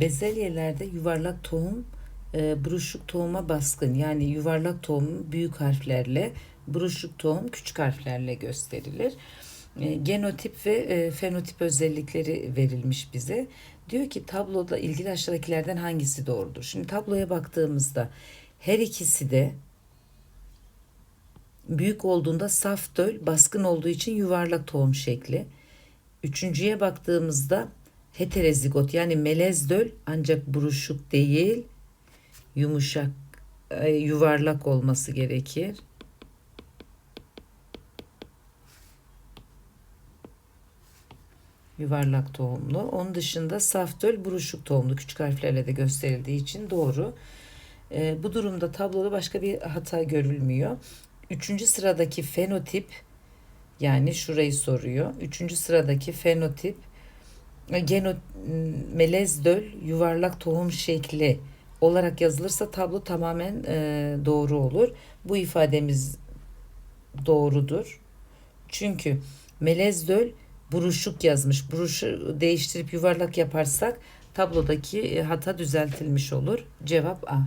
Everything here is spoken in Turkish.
Bezelyelerde yuvarlak tohum e, buruşuk tohuma baskın. Yani yuvarlak tohum büyük harflerle, buruşuk tohum küçük harflerle gösterilir. E, genotip ve e, fenotip özellikleri verilmiş bize. Diyor ki tabloda ilgili aşağıdakilerden hangisi doğrudur? Şimdi tabloya baktığımızda her ikisi de büyük olduğunda saf döl, baskın olduğu için yuvarlak tohum şekli. Üçüncüye baktığımızda heterozigot yani melez döl ancak buruşuk değil, yumuşak, e, yuvarlak olması gerekir. Yuvarlak tohumlu. Onun dışında saf döl buruşuk tohumlu. Küçük harflerle de gösterildiği için doğru. E, bu durumda tabloda başka bir hata görülmüyor. Üçüncü sıradaki fenotip yani şurayı soruyor. Üçüncü sıradaki fenotip e, geno, melez döl yuvarlak tohum şekli olarak yazılırsa tablo tamamen e, doğru olur. Bu ifademiz doğrudur. Çünkü melez döl buruşuk yazmış. Buruşu değiştirip yuvarlak yaparsak tablodaki e, hata düzeltilmiş olur. Cevap A.